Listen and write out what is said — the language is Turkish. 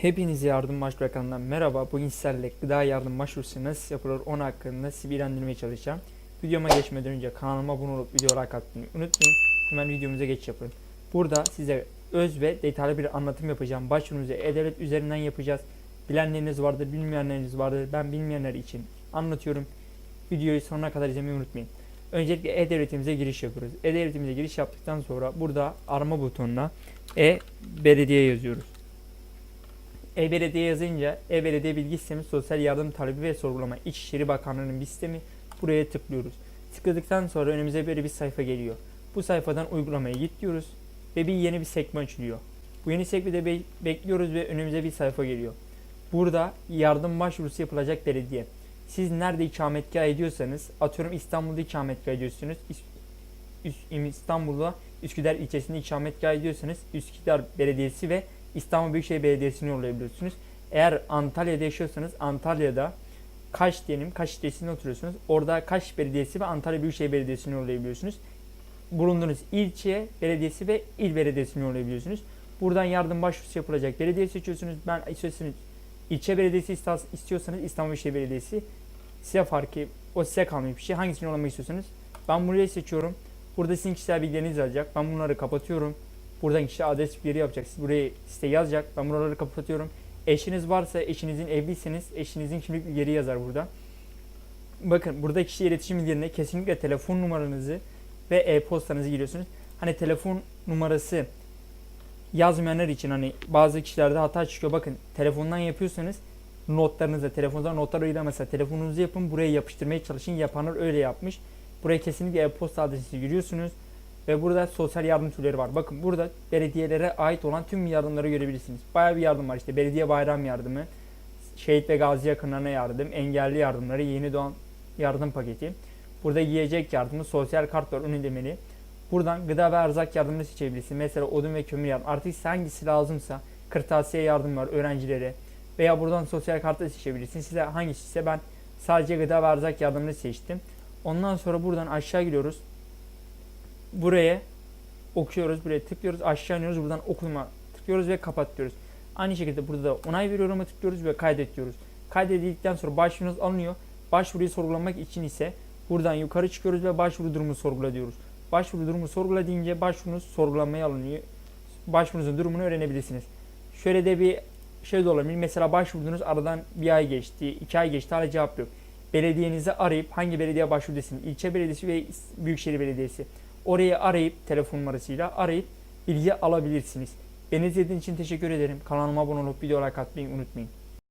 Hepinize yardım başbakanından merhaba. Bugün sizlerle gıda yardım başvurusu nasıl yapılır onun hakkında sizi bilgilendirmeye çalışacağım. Videoma geçmeden önce kanalıma abone olup video like atmayı unutmayın. Hemen videomuza geç yapın. Burada size öz ve detaylı bir anlatım yapacağım. Başvurunuzu e-devlet üzerinden yapacağız. Bilenleriniz vardır, bilmeyenleriniz vardır. Ben bilmeyenler için anlatıyorum. Videoyu sonuna kadar izlemeyi unutmayın. Öncelikle e-devletimize giriş yapıyoruz. E-devletimize giriş yaptıktan sonra burada arama butonuna e-belediye yazıyoruz. E-Belediye yazınca E-Belediye Bilgi Sistemi Sosyal Yardım Talebi ve Sorgulama İçişleri Bakanlığı'nın bir sistemi buraya tıklıyoruz. Tıkladıktan sonra önümüze böyle bir sayfa geliyor. Bu sayfadan uygulamaya git diyoruz ve bir yeni bir sekme açılıyor. Bu yeni sekmede be- bekliyoruz ve önümüze bir sayfa geliyor. Burada yardım başvurusu yapılacak belediye. Siz nerede ikametgah ediyorsanız, atıyorum İstanbul'da ikametgah ediyorsunuz. İstanbul'da Üsküdar ilçesinde ikametgah ediyorsanız Üsküdar Belediyesi ve İstanbul Büyükşehir Belediyesi'ni yollayabiliyorsunuz. Eğer Antalya'da yaşıyorsanız Antalya'da Kaş diyelim Kaş ilçesinde oturuyorsunuz. Orada Kaş Belediyesi ve Antalya Büyükşehir Belediyesi'ni yollayabiliyorsunuz. Bulunduğunuz ilçe belediyesi ve il belediyesini yollayabiliyorsunuz. Buradan yardım başvurusu yapılacak belediye seçiyorsunuz. Ben istiyorsanız ilçe belediyesi istiyorsanız İstanbul Büyükşehir Belediyesi size farkı o size kalmış bir şey. Hangisini yollamak istiyorsanız ben burayı seçiyorum. Burada sizin kişisel bilgileriniz alacak. Ben bunları kapatıyorum. Buradan kişi adres bilgileri yapacak. Siz buraya site yazacak. Ben buraları kapatıyorum. Eşiniz varsa eşinizin evliyseniz eşinizin kimlik bilgileri yazar burada. Bakın burada kişi iletişim bilgilerine kesinlikle telefon numaranızı ve e-postanızı giriyorsunuz. Hani telefon numarası yazmayanlar için hani bazı kişilerde hata çıkıyor. Bakın telefondan yapıyorsanız notlarınızda telefondan notlar öyle mesela telefonunuzu yapın buraya yapıştırmaya çalışın. Yapanlar öyle yapmış. Buraya kesinlikle e-posta adresi giriyorsunuz. Ve burada sosyal yardım türleri var. Bakın burada belediyelere ait olan tüm yardımları görebilirsiniz. Bayağı bir yardım var işte. Belediye bayram yardımı, şehit ve gazi yakınlarına yardım, engelli yardımları, yeni doğan yardım paketi. Burada yiyecek yardımı, sosyal kart var, ön ödemeli. Buradan gıda ve erzak yardımını seçebilirsiniz. Mesela odun ve kömür yardım. Artık hangisi lazımsa kırtasiye yardım var öğrencilere. Veya buradan sosyal kartı seçebilirsiniz. Size hangisi ise ben sadece gıda ve erzak yardımını seçtim. Ondan sonra buradan aşağı gidiyoruz buraya okuyoruz. Buraya tıklıyoruz. Aşağı iniyoruz. Buradan okuma tıklıyoruz ve kapat diyoruz. Aynı şekilde burada da onay veriyorum'a tıklıyoruz ve kaydet diyoruz. Kaydedildikten sonra başvurunuz alınıyor. Başvuruyu sorgulamak için ise buradan yukarı çıkıyoruz ve başvuru durumu sorgula diyoruz. Başvuru durumu sorgula deyince başvurunuz sorgulamaya alınıyor. Başvurunuzun durumunu öğrenebilirsiniz. Şöyle de bir şey de olabilir. Mesela başvurdunuz aradan bir ay geçti, iki ay geçti hala cevap yok. Belediyenizi arayıp hangi belediye başvuru desin? İlçe belediyesi ve büyükşehir belediyesi. Orayı arayıp telefon numarasıyla arayıp bilgi alabilirsiniz. Beni izlediğiniz için teşekkür ederim. Kanalıma abone olup video like atmayı unutmayın.